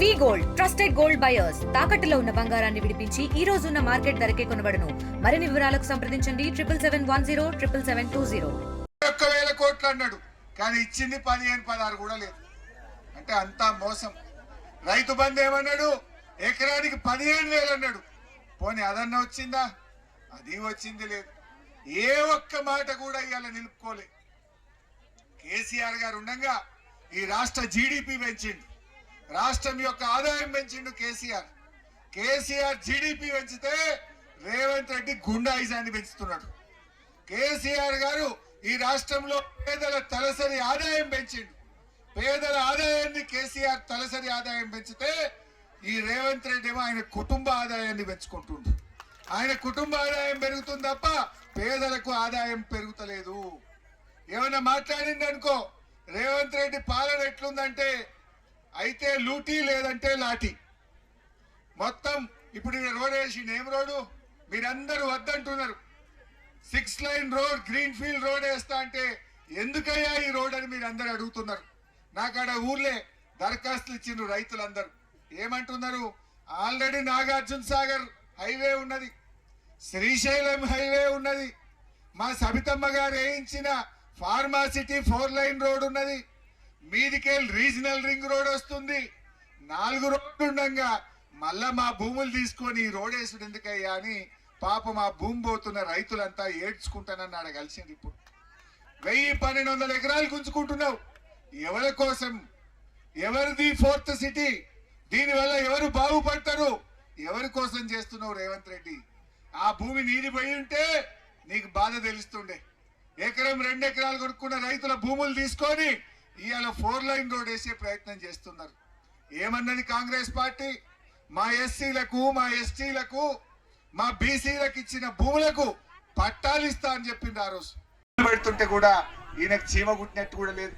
We gold trusted gold buyers. తాకట్టులో ఉన్న బంగారాన్ని విడిపించి ఈ రోజు ఉన్న మార్కెట్ ధరకే కొనబడను. మరిన్ని వివరాలకు సంప్రదించండి. Triple seven one zero triple seven two zero. ఒక్క వేల కోట్లు అన్నాడు. కానీ ఇచ్చింది పదిహేను పదహారు కూడా లేదు. అంటే అంతా మోసం. రైతు బంధు ఏమన్నాడు? ఎకరానికి పదిహేను వేలు అన్నాడు. పోనీ అదన్నా వచ్చిందా? అది వచ్చింది లేదు. ఏ ఒక్క మాట కూడా ఇవాళ నిలుపుకోలే. కేసీఆర్ గారు ఉండగా ఈ రాష్ట్ర జీడిపి పెంచింది రాష్ట్రం యొక్క ఆదాయం పెంచిండు కేసీఆర్. కేసీఆర్ జీడిపి పెంచితే రేవంత్ రెడ్డి గుండాయిజాన్ని పెంచుతున్నాడు. కేసీఆర్ గారు ఈ రాష్ట్రంలో పేదల తలసరి ఆదాయం పెంచిండు. పేదల ఆదాయాన్ని కేసీఆర్ తలసరి ఆదాయం పెంచితే ఈ రేవంత్ రెడ్డి ఏమో ఆయన కుటుంబ ఆదాయాన్ని పెంచుకుంటుండు. ఆయన కుటుంబ ఆదాయం పెరుగుతుంది తప్ప పేదలకు ఆదాయం పెరుగుతలేదు. ఏమైనా మాట్లాడిందనుకో రేవంత్ రెడ్డి పాలన ఎట్లుందంటే అయితే లూటీ లేదంటే లాఠీ. మొత్తం ఇప్పుడు రోడ్ వేసి ఏం రోడ్డు? మీరందరూ వద్దంటున్నారు. Six lane road green field road వేస్తా అంటే ఎందుకయ్యా ఈ రోడ్ అని మీరు అందరు అడుగుతున్నారు. నాకు ఊర్లే దరఖాస్తులు ఇచ్చిండ్రు రైతులందరూ. ఏమంటున్నారు? ఆల్రెడీ నాగార్జున సాగర్ హైవే ఉన్నది. శ్రీశైలం హైవే ఉన్నది. మా సబితమ్మ గారు వేయించిన ఫార్మాసిటీ ఫోర్ లైన్ రోడ్ ఉన్నది. మీదికెళ్ళి రీజనల్ రింగ్ రోడ్ వస్తుంది? నాలుగు రోడ్లు ఉండగా మళ్ళా మా భూములు తీసుకొని ఈ రోడ్ వేసుడు ఎందుకయ్యా అని పాప మా భూమి పోతున్న రైతులంతా ఏడ్చుకుంటానని ఆడ కలిసింది ఇప్పుడు. వెయ్యి పన్నెండు వందల ఎకరాలు గుంజుకుంటున్నావు. ఎవరి కోసం? ఎవరిది ఫోర్త్ సిటీ? దీనివల్ల ఎవరు బాగుపడతారు? ఎవరి కోసం చేస్తున్నావు రేవంత్ రెడ్డి? ఆ భూమి నీది పోయి ఉంటే నీకు బాధ తెలుస్తుండే. ఎకరం రెండు ఎకరాలు కొనుక్కున్న రైతుల భూములు తీసుకొని ఇవాళ ఫోర్ లైన్ రోడ్ వేసే ప్రయత్నం చేస్తున్నారు. ఏమన్నది కాంగ్రెస్ పార్టీ? మా ఎస్సీలకు మా ఎస్టీలకు మా బీసీలకు ఇచ్చిన భూములకు పట్టాలు ఇస్తా అని చెప్పింది ఆ రోజు. పెడుతుంటే కూడా ఈయనకు చీమ కుట్టినట్టు కూడా లేదు.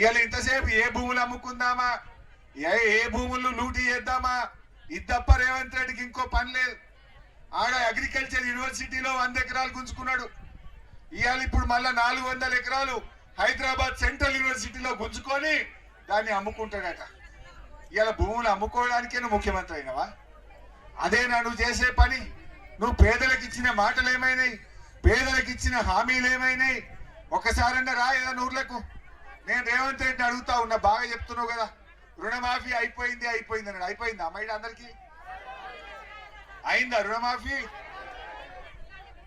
ఇవాళ ఇంతసేపు ఏ భూములు అమ్ముకుందామా? ఏ ఏ భూములు లూటీ చేద్దామా? ఇది తప్ప రేవంత్ రెడ్డికి ఇంకో పని లేదు. ఆడ అగ్రికల్చర్ యూనివర్సిటీలో వంద ఎకరాలు గుంజుకున్నాడు. ఇవాళ ఇప్పుడు మళ్ళా నాలుగు వందల ఎకరాలు హైదరాబాద్ సెంట్రల్ యూనివర్సిటీలో గుంజుకొని దాన్ని అమ్ముకుంటాడట. ఇలా భూములు అమ్ముకోవడానికే నువ్వు ముఖ్యమంత్రి అయినవా? అదే నువ్వు చేసే పని. నువ్వు పేదలకు ఇచ్చిన మాటలు ఏమైనాయి పేదలకు ఇచ్చిన హామీలు ఏమైనాయి ఒకసారన్నా రా నూర్లకు. నేను రేవంత్ రెడ్డి అడుగుతా ఉన్నా బాగా చెప్తున్నావు కదా. రుణమాఫీ అయిపోయింది అయిపోయింది అన్నాడు. అయిపోయింది అమ్మాయి అందరికి? అయిందా రుణమాఫీ?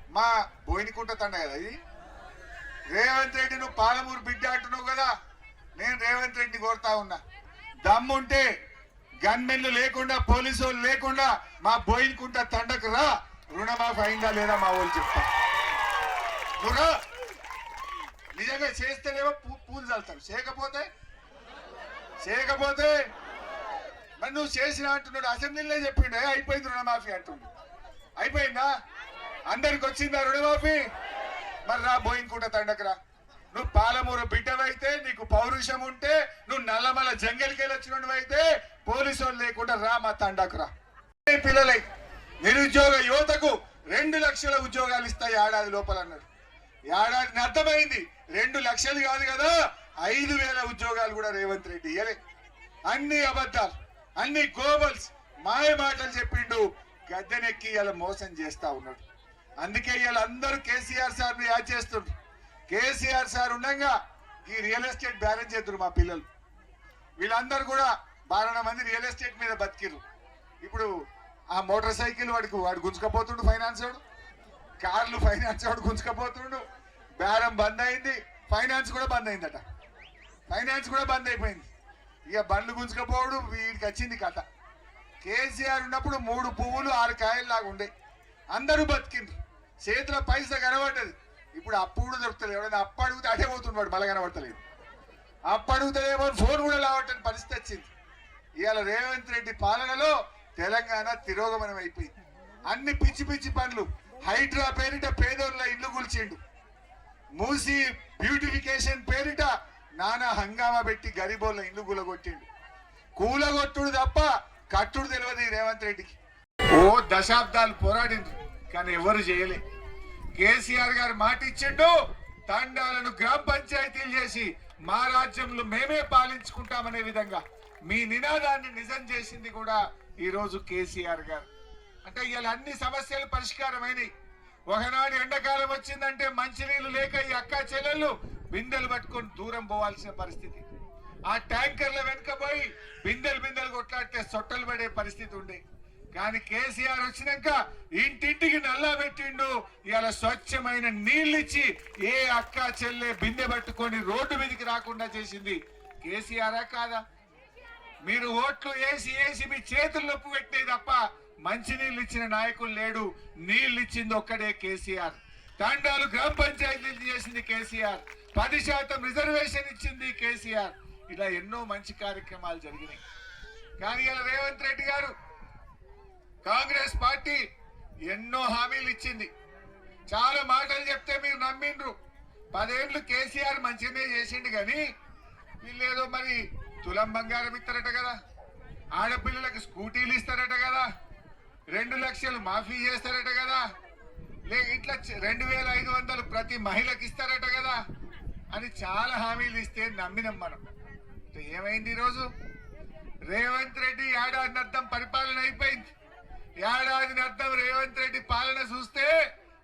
మా బోయినకుంట తండ కదా ఇది? రేవంత్ రెడ్డి నువ్వు పాలమూరు బిడ్డ అంటున్నావు కదా నేను రేవంత్ రెడ్డి కోరుతా ఉన్నా. దమ్ముంటే గన్మెన్లు లేకుండా పోలీసు వాళ్ళు లేకుండా మా బోయినకుంట తండకు రా రుణమాఫీ అయిందా లేదా మా వాళ్ళు చెప్తా. నువ్వు రా. నిజంగా చేస్తేనేమో పూ- పూలు చల్తారు చేయకపోతే? చేయకపోతే? మరి నువ్వు చేసిన అంటున్నాడు. అసెంబ్లీలో చెప్పిండు అయిపోయింది రుణమాఫీ అంటుండు. అయిపోయిందా? అందరికి వచ్చిందా రుణమాఫీ? మరి రా బోయింకుంట తండకురా నువ్వు పాలమూరు బిడ్డవైతే నీకు పౌరుషం ఉంటే నువ్వు నల్లమల జంగల్కి వెళ్ళొచ్చినవి అయితే పోలీసు వాళ్ళు లేకుండా రా మా తండకురా పిల్లలై నిరుద్యోగ యువతకు రెండు లక్షల ఉద్యోగాలు ఇస్తాయి ఏడాది లోపల అన్నాడు. ఏడాది అర్థమైంది? రెండు లక్షలు కాదు కదా ఐదు వేల ఉద్యోగాలు కూడా రేవంత్ రెడ్డి ఇయ్యలే. అన్ని అబద్ధాలు అన్ని గోబల్స్ మాయ మాటలు చెప్పిండు గద్దెనెక్కి ఇలా మోసం చేస్తా ఉన్నాడు. అందుకే ఇవాళ అందరూ కేసీఆర్ సార్ని యాడ్ చేస్తుండ్రు కేసీఆర్ సార్ ఉండగా ఈ రియల్ ఎస్టేట్ బ్యాలెన్స్ చేద్దరు మా పిల్లలు. వీళ్ళందరూ కూడా బారణ మంది రియల్ ఎస్టేట్ మీద బతికిరు ఇప్పుడు ఆ మోటార్ సైకిల్ వాడికి వాడు గుంజుకపోతుండు ఫైనాన్స్ వాడు. కార్లు ఫైనాన్స్ వాడు గుంజుకపోతుండు. బేరం బంద్ అయింది. ఫైనాన్స్ కూడా బంద్ అయిందట. ఫైనాన్స్ కూడా బంద్ అయిపోయింది. ఇక బండ్లు గుంజుకపోవడం వీడికి వచ్చింది కథ. కేసీఆర్ ఉన్నప్పుడు మూడు పువ్వులు ఆరు కాయలు లాగా ఉండే. అందరూ బతికిండ్రు. చేతిలో పైసా కనబడ్డది. ఇప్పుడు అప్పు కూడా దొరుకుతలేదు. ఎవడైనా అప్పు అడిగితే అటే పోతున్నాడు మళ్ళీ కనబడతలేదు. అప్పు అడుగుతలేమో ఫోన్ కూడా లావటని పరిస్థితి వచ్చింది. ఇవాళ రేవంత్ రెడ్డి పాలనలో తెలంగాణ తిరోగమనం అయిపోయింది. అన్ని పిచ్చి పిచ్చి పనులు. హైడ్రా పేరిట పేదోళ్ళ ఇల్లు కూల్చిండు. మూసి బ్యూటిఫికేషన్ పేరిట నానా హంగామా పెట్టి గరిబోళ్ళ ఇల్లు కూలగొట్టిండు. కూలగొట్టుడు తప్ప కట్టుడు తెలియదు రేవంత్ రెడ్డికి. ఓ దశాబ్దాలు పోరాడిండ్రు. కానీ ఎవరు చేయలే. కేసీఆర్ గారు మాట ఇచ్చిండు తండాలను గ్రామ పంచాయతీలు చేసి మా రాజ్యంలో మేమే పాలించుకుంటామనే విధంగా మీ నినాదాన్ని నిజం చేసింది కూడా ఈరోజు కేసీఆర్ గారు. అంటే ఇవాళ అన్ని సమస్యలు పరిష్కారమైనవి ఒకనాడు ఎండాకాలం వచ్చిందంటే మంచినీళ్ళు లేక ఈ అక్క చెల్లెళ్ళు బిందెలు పట్టుకొని దూరం పోవాల్సిన పరిస్థితి. ఆ ట్యాంకర్ల వెనుక పోయి బిందెలు బిందెలు కొట్లాడితే సొట్టలు పడే పరిస్థితి ఉండే. కానీ కేసీఆర్ వచ్చినాక ఇంటింటికి నల్లా పెట్టిండు. ఇవాళ స్వచ్ఛమైన నీళ్ళిచ్చి ఏ అక్క చెల్లె బిందె పట్టుకొని రోడ్డు మీదకి రాకుండా చేసింది. కేసీఆరా కాదా? మీరు ఓట్లు వేసి వేసి మీ చేతులు నొప్పి పెట్టే తప్ప మంచి నీళ్ళు ఇచ్చిన నాయకులు లేడు. నీళ్ళు ఇచ్చింది ఒక్కడే కేసీఆర్. తండాలు గ్రామ పంచాయతీలు చేసింది కేసీఆర్. పది శాతం రిజర్వేషన్ ఇచ్చింది కేసీఆర్. ఇలా ఎన్నో మంచి కార్యక్రమాలు జరిగినాయి. కానీ ఇలా రేవంత్ రెడ్డి గారు కాంగ్రెస్ పార్టీ ఎన్నో హామీలు ఇచ్చింది. చాలా మాటలు చెప్తే మీరు నమ్మిండ్రు. పదేండ్లు కేసీఆర్ మంచిగానే చేసిండు కానీ వీళ్ళేదో మరి తులం బంగారం ఇస్తారట కదా ఆడపిల్లలకు స్కూటీలు ఇస్తారట కదా రెండు లక్షలు మాఫీ చేస్తారట కదా లే ఇట్లా రెండు వేల ఐదు వందలు ప్రతి మహిళకి ఇస్తారట కదా అని చాలా హామీలు ఇస్తే నమ్మినాం మనం. ఏమైంది ఈరోజు? రేవంత్ రెడ్డి ఏడాది అర్థం పరిపాలన అయిపోయింది. ఏడాది అర్థం రేవంత్ రెడ్డి పాలన చూస్తే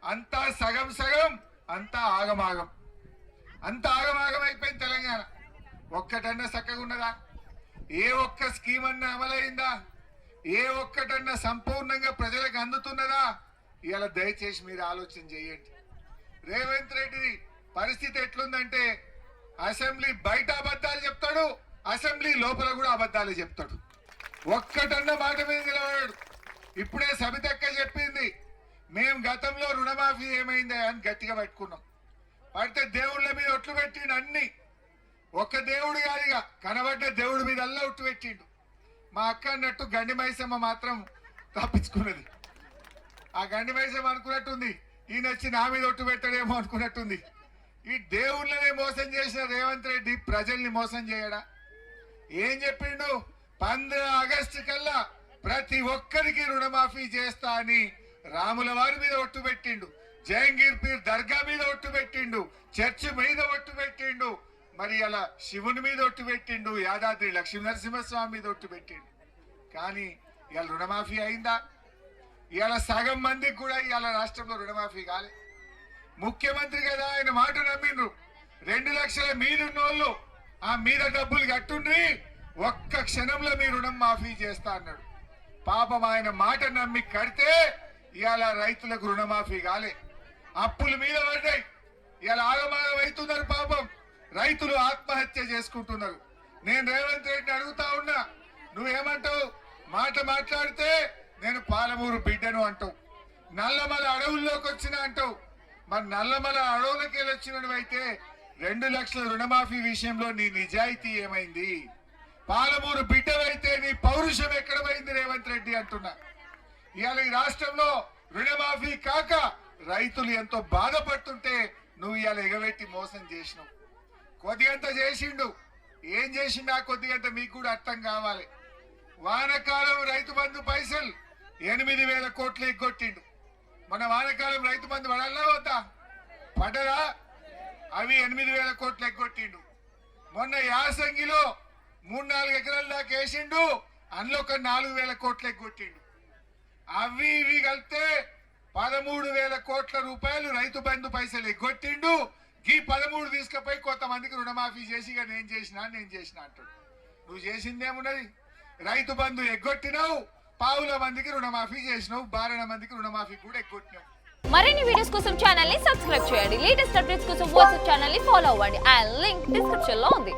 అంతా సగం సగం అంతా ఆగమాగం. అంత ఆగమాగం అయిపోయింది తెలంగాణ. ఒక్కటన్నా చక్కగా ఉన్నదా ఏ ఒక్క స్కీమ్ అన్నా అమలైందా? ఏ ఒక్కటన్నా సంపూర్ణంగా ప్రజలకు అందుతున్నదా? ఇవాళ దయచేసి మీరు ఆలోచన చేయండి. రేవంత్ రెడ్డి పరిస్థితి ఎట్లుందంటే అసెంబ్లీ బయట అబద్ధాలు చెప్తాడు అసెంబ్లీ లోపల కూడా అబద్ధాలు చెప్తాడు. ఒక్కటన్న మాట మీద నిలబడాడు. ఇప్పుడే సబితక్క చెప్పింది. మేము గతంలో రుణమాఫీ ఏమైందా అని గట్టిగా పట్టుకున్నాం. పడితే దేవుళ్ళ మీద ఒట్లు పెట్టిండు అన్ని. ఒక్క దేవుడు కాదుగా కనబడ్డ దేవుడి మీద అల్లా ఒట్టు పెట్టిండు. మా అక్క అన్నట్టు గండి మైసమ్మ మాత్రం తప్పించుకున్నది. ఆ గండి మైసమ్మ అనుకున్నట్టుంది ఈయన వచ్చి నా మీద ఒట్టు పెట్టడేమో అనుకున్నట్టుంది. ఈ దేవుళ్ళనే మోసం చేసిన రేవంత్ రెడ్డి ప్రజల్ని మోసం చేయడా? ఏం చెప్పిండు? పంద్ర ఆగస్టు కల్లా ప్రతి ఒక్కరికి రుణమాఫీ చేస్తా అని రాముల వారి మీద ఒట్టు పెట్టిండు. జహంగీర్ పీర్ దర్గా మీద ఒట్టు పెట్టిండు. చర్చ్ మీద ఒట్టు పెట్టిండు. మరి అలా శివుని మీద ఒట్టు పెట్టిండు. యాదాద్రి లక్ష్మీ నరసింహస్వామి మీద ఒట్టు పెట్టిండు. కానీ ఇవాళ రుణమాఫీ అయిందా? ఇవాళ సగం మందికి కూడా ఇవాళ రాష్ట్రంలో రుణమాఫీ కాలే. ముఖ్యమంత్రి కదా ఆయన మాట నమ్మిండ్రు. రెండు లక్షల మీదున్నోళ్ళు ఆ మీద డబ్బులు కట్టుండ్రి. ఒక్క క్షణంలో మీ రుణం మాఫీ చేస్తా అన్నాడు. పాపం ఆయన మాట నమ్మి కడితే ఇవాళ రైతులకు రుణమాఫీ కాలే. అప్పుల మీద పడ్డాయి ఇవాళ ఆగమాగం అవుతున్నారు పాపం. రైతులు ఆత్మహత్య చేసుకుంటున్నారు. నేను రేవంత్ రెడ్డిని అడుగుతా ఉన్నా నువ్వేమంటావు? మాట మాట్లాడితే నేను పాలమూరు బిడ్డను అంటావు. నల్లమల అడవుల్లోకి వచ్చిన అంటావు. మరి నల్లమల అడవులకి వెళ్ళొచ్చినవైతే రెండు లక్షల రుణమాఫీ విషయంలో నీ నిజాయితీ ఏమైంది? పాలమూరు బిడ్డవైతే నీ పౌరుషం ఎక్కడ పోయింది రేవంత్ రెడ్డి అంటున్నా. ఇవాళ ఈ రాష్ట్రంలో రుణమాఫీ కాక రైతులు ఎంతో బాధపడుతుంటే నువ్వు ఇవాళ ఎగబెట్టి మోసం చేసినావు. కొద్దిగంత చేసిండు. ఏం చేసిండా కొద్దిగంత మీకు కూడా అర్థం కావాలి. వానకాలం రైతు బంధు పైసలు ఎనిమిది వేల కోట్లు ఎగ్గొట్టిండు మన వానకాలం రైతు బంధు పడాలా వద్దా? పడరా. అవి ఎనిమిది వేల కోట్లు ఎగ్గొట్టిండు మొన్న యాసంగిలో మూడు నాలుగు ఎకరాల దాకా వేసిండు. అందులో ఒక నాలుగు వేల కోట్లు ఎగ్గొట్టిండు అవి ఇవి కలిపితే పదమూడు వేల కోట్ల రూపాయలు రైతు బంధు పైసలు ఎగ్గొట్టిండు ఈ పదమూడు తీసుకుపోయి కొంతమందికి రుణమాఫీ చేసి ఇక నేను చేసినా నేను చేసిన అంటాడు. నువ్వు చేసిందేమున్నది రైతు బంధు ఎగ్గొట్టినావు పావుల మందికి రుణమాఫీ చేసినావు బారణ మందికి రుణమాఫీ కూడా ఎగ్గొట్టినావు. మరిన్ని వీడియోస్ కోసం ఛానల్ని సబ్స్క్రైబ్ చేయండి. లేటెస్ట్ అప్డేట్స్ కోసం వాట్సాప్ ఛానల్ని ఫాలో అవ్వండి. ఆ లింక్ డిస్క్రిప్షన్లో ఉంది.